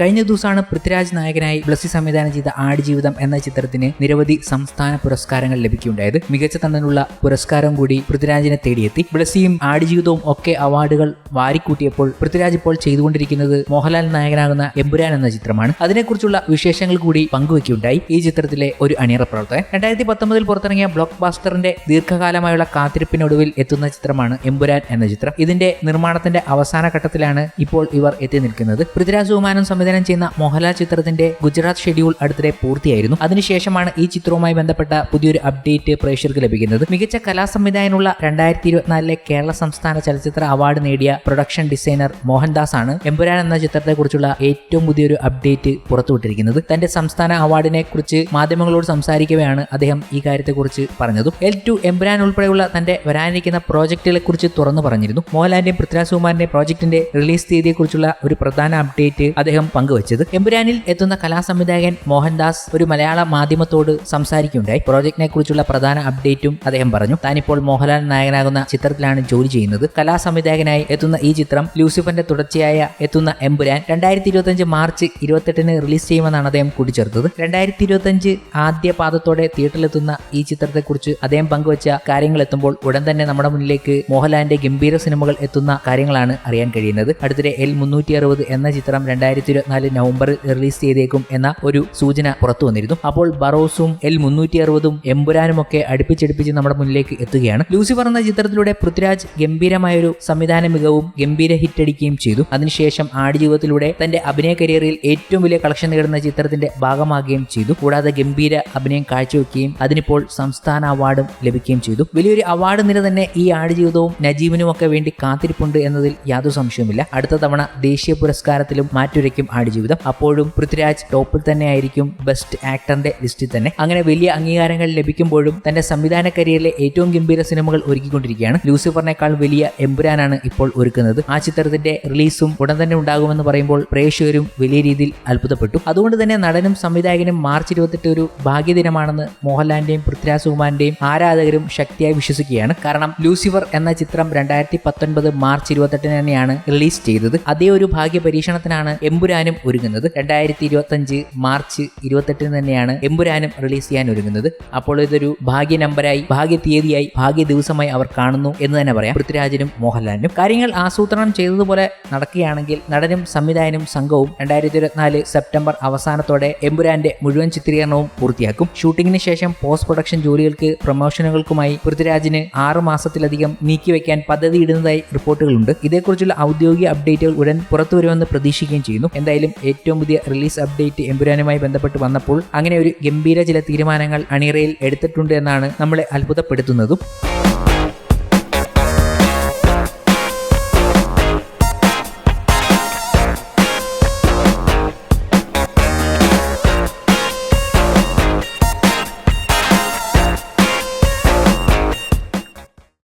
കഴിഞ്ഞ ദിവസമാണ് പൃഥ്വിരാജ് നായകനായി ബ്ലസ്സി സംവിധാനം ചെയ്ത ആടുജീവിതം എന്ന ചിത്രത്തിന് നിരവധി സംസ്ഥാന പുരസ്കാരങ്ങൾ ലഭിക്കുകയുണ്ടായത്. മികച്ച തണ്ടനുള്ള പുരസ്കാരം കൂടി പൃഥ്വിരാജിനെ തേടിയെത്തി. ബ്ലസ്സിയും ആടുജീവിതവും ഒക്കെ അവാർഡുകൾ വാരിക്കൂട്ടിയപ്പോൾ പൃഥ്വിരാജ് ഇപ്പോൾ ചെയ്തുകൊണ്ടിരിക്കുന്നത് മോഹൻലാൽ നായകനാകുന്ന എമ്പുരാൻ എന്ന ചിത്രമാണ്. അതിനെക്കുറിച്ചുള്ള വിശേഷങ്ങൾ കൂടി പങ്കുവയ്ക്കുകയുണ്ടായി ഈ ചിത്രത്തിലെ ഒരു അണിയറ പ്രവർത്തകൻ. രണ്ടായിരത്തി പത്തൊമ്പതിൽ പുറത്തിറങ്ങിയ ബ്ലോക്ക് ബാസ്റ്ററിന്റെ ദീർഘകാലമായുള്ള കാത്തിരിപ്പിനൊടുവിൽ എത്തുന്ന ചിത്രമാണ് എമ്പുരാൻ എന്ന ചിത്രം. ഇതിന്റെ നിർമ്മാണത്തിന്റെ അവസാന ഘട്ടത്തിലാണ് ഇപ്പോൾ ഇവർ എത്തി നിൽക്കുന്നത്. പൃഥ്വിരാജ് ഉമാനം സംവിധാനം ചെയ്യുന്ന മോഹൻലാൽ ചിത്രത്തിന്റെ ഗുജറാത്ത് ഷെഡ്യൂൾ അടുത്തിടെ പൂർത്തിയായിരുന്നു. അതിനുശേഷമാണ് ഈ ചിത്രവുമായി ബന്ധപ്പെട്ട പുതിയൊരു അപ്ഡേറ്റ് പ്രേക്ഷകർക്ക് ലഭിക്കുന്നത്. മികച്ച കലാ കലാസംവിധായകനുള്ള രണ്ടായിരത്തി ഇരുപത്തിനാലിലെ കേരള സംസ്ഥാന ചലച്ചിത്ര അവാർഡ് നേടിയ പ്രൊഡക്ഷൻ ഡിസൈനർ മോഹൻദാസ് ആണ് എമ്പുരാൻ എന്ന ചിത്രത്തെക്കുറിച്ചുള്ള ഏറ്റവും പുതിയൊരു അപ്ഡേറ്റ് പുറത്തുവിട്ടിരിക്കുന്നത്. തന്റെ സംസ്ഥാന അവാർഡിനെ കുറിച്ച് മാധ്യമങ്ങളോട് സംസാരിക്കവെയാണ് അദ്ദേഹം ഈ കാര്യത്തെക്കുറിച്ച് പറഞ്ഞതും. എൽ ടു എമ്പുരാൻ ഉൾപ്പെടെയുള്ള തന്റെ വരാനിരിക്കുന്ന പ്രോജക്റ്റുകളെ കുറിച്ച് തുറന്നു പറഞ്ഞിരുന്നു. മോഹൻലാലിന്റെയും പൃഥ്വിരാജ് കുമാറിന്റെ പ്രോജക്ടിന്റെ റിലീസ് തീയതിയെക്കുറിച്ചുള്ള ഒരു പ്രധാന അപ്ഡേറ്റ് അദ്ദേഹം പങ്കുവച്ചത്. എമ്പുരാനിൽ എത്തുന്ന കലാസംവിധായകൻ മോഹൻദാസ് ഒരു മലയാള മാധ്യമത്തോട് സംസാരിക്കുകയുണ്ടായി. പ്രോജക്റ്റിനെ കുറിച്ചുള്ള പ്രധാന അപ്ഡേറ്റും അദ്ദേഹം പറഞ്ഞു. താനിപ്പോൾ മോഹൻലാൽ നായകനാകുന്ന ചിത്രത്തിലാണ് ജോലി ചെയ്യുന്നത്. കലാസംവിധായകനായി എത്തുന്ന ഈ ചിത്രം ലൂസിഫറിന്റെ തുടർച്ചയായ എത്തുന്ന എമ്പുരാൻ രണ്ടായിരത്തി ഇരുപത്തിയഞ്ച് മാർച്ച് ഇരുപത്തെട്ടിന് റിലീസ് ചെയ്യുമെന്നാണ് അദ്ദേഹം കൂട്ടിച്ചേർത്തത്. രണ്ടായിരത്തി ഇരുപത്തിയഞ്ച് ആദ്യ പാദത്തോടെ തിയേറ്ററിലെത്തുന്ന ഈ ചിത്രത്തെക്കുറിച്ച് അദ്ദേഹം പങ്കുവച്ച കാര്യങ്ങൾ എത്തുമ്പോൾ ഉടൻ തന്നെ നമ്മുടെ മുന്നിലേക്ക് മോഹൻലാലിന്റെ ഗംഭീര സിനിമകൾ എത്തുന്ന കാര്യങ്ങളാണ് അറിയാൻ കഴിയുന്നത്. അടുത്തിടെ എൽ മുന്നൂറ്റി എന്ന ചിത്രം രണ്ടായിരത്തി ഇരുപത്തിനാല് നവംബറിൽ റിലീസ് ചെയ്തേക്കും എന്ന ഒരു സൂചന പുറത്തു വന്നിരുന്നു. അപ്പോൾ ബറോസും എൽ മുന്നൂറ്റി അറുപതും എമ്പുരാനും ഒക്കെ അടുപ്പിച്ചടുപ്പിച്ച് നമ്മുടെ മുന്നിലേക്ക് എത്തുകയാണ്. ലൂസിഫർ എന്ന ചിത്രത്തിലൂടെ പൃഥ്വിരാജ് ഗംഭീരമായൊരു സംവിധാന മികവും ഗംഭീര ഹിറ്റടിക്കുകയും ചെയ്തു. അതിനുശേഷം ആടുജീവിതത്തിലൂടെ തന്റെ അഭിനയ കരിയറിൽ ഏറ്റവും വലിയ കളക്ഷൻ നേടുന്ന ചിത്രത്തിന്റെ ഭാഗമാകുകയും ചെയ്തു. കൂടാതെ ഗംഭീര അഭിനയം കാഴ്ചവെക്കുകയും അതിനിപ്പോൾ സംസ്ഥാന അവാർഡും ലഭിക്കുകയും ചെയ്തു. വലിയൊരു അവാർഡ് നിര തന്നെ ഈ ആടുജീവിതവും നജീബിനും ഒക്കെ വേണ്ടി കാത്തിരിപ്പുണ്ട് എന്നതിൽ യാതൊരു സംശയവുമില്ല. അടുത്ത തവണ ദേശീയ പുരസ്കാരത്തിലും മാറ്റുരയ്ക്കും ആടുജീവിതം. അപ്പോഴും പൃഥ്വിരാജ് ടോപ്പിൽ തന്നെ ആയിരിക്കും ബെസ്റ്റ് ആക്ടറിന്റെ ലിസ്റ്റിൽ തന്നെ. അങ്ങനെ വലിയ അംഗീകാരങ്ങൾ ലഭിക്കുമ്പോഴും തന്റെ സംവിധാന കരിയറിലെ ഏറ്റവും ഗംഭീര സിനിമകൾ ഒരുക്കിക്കൊണ്ടിരിക്കുകയാണ്. ലൂസിഫറിനേക്കാൾ വലിയ എമ്പുരാനാണ് ഇപ്പോൾ ഒരുക്കുന്നത്. ആ ചിത്രത്തിന്റെ റിലീസും ഉടൻ തന്നെ ഉണ്ടാകുമെന്ന് പറയുമ്പോൾ പ്രേക്ഷകരും വലിയ രീതിയിൽ അത്ഭുതപ്പെട്ടു. അതുകൊണ്ട് തന്നെ നടനും സംവിധായകനും മാർച്ച് ഇരുപത്തെട്ട് ഒരു ഭാഗ്യദിനമാണെന്ന് മോഹൻലാലിന്റെയും പൃഥ്വിരാജ് സുകുമാരന്റെയും ആരാധകരും ശക്തിയായി വിശ്വസിക്കുകയാണ്. കാരണം ലൂസിഫർ എന്ന ചിത്രം രണ്ടായിരത്തി പത്തൊൻപത് മാർച്ച് ഇരുപത്തെട്ടിന് തന്നെയാണ് റിലീസ് ചെയ്തത്. അതേ ഒരു ഭാഗ്യ പരീക്ഷണത്തിനാണ് എമ്പുരാനും ഒരുങ്ങുന്നത്. രണ്ടായിരത്തി ഇരുപത്തഞ്ച് മാർച്ച് ഇരുപത്തെട്ടിന് തന്നെയാണ് എമ്പുരാനും റിലീസ് ചെയ്യാൻ ഒരുങ്ങുന്നത്. അപ്പോൾ ഇതൊരു ഭാഗ്യ നമ്പരായി ഭാഗ്യ തീയതിയായി ഭാഗ്യ ദിവസമായി അവർ കാണുന്നു എന്ന് തന്നെ പറയാം. പൃഥ്വിരാജിനും മോഹൻലാലിനും. കാര്യങ്ങൾ ആസൂത്രണം ചെയ്തതുപോലെ നടക്കുകയാണെങ്കിൽ നടനും സംവിധായകനും സംഘവും രണ്ടായിരത്തി ഇരുപത്തിനാല് സെപ്റ്റംബർ അവസാനത്തോടെ എമ്പുരാന്റെ മുഴുവൻ ചിത്രീകരണവും പൂർത്തിയാക്കും. ഷൂട്ടിങ്ങിന് ശേഷം പോസ്റ്റ് പ്രൊഡക്ഷൻ ജോലികൾക്ക് പ്രൊമോഷനുകൾക്കുമായി പൃഥ്വിരാജിന് ആറ് മാസത്തിലധികം നീക്കിവെക്കാൻ പദ്ധതിയിടുന്നതായി റിപ്പോർട്ടുകളുണ്ട്. ഇതേക്കുറിച്ചുള്ള ഔദ്യോഗിക അപ്ഡേറ്റുകൾ ഉടൻ പുറത്തുവരുമെന്ന് പ്രതീക്ഷിക്കുകയും ചെയ്യുന്നു. എന്തായാലും ഏറ്റവും പുതിയ റിലീസ് അപ്ഡേറ്റ് എമ്പുരാനുമായി ബന്ധപ്പെട്ട് വന്നപ്പോൾ അങ്ങനെ ഒരു ഗംഭീര ചില തീരുമാനങ്ങൾ അണിയറയിൽ എടുത്തിട്ടുണ്ട് എന്നാണ് നമ്മളെ അത്ഭുതപ്പെടുത്തുന്നതും.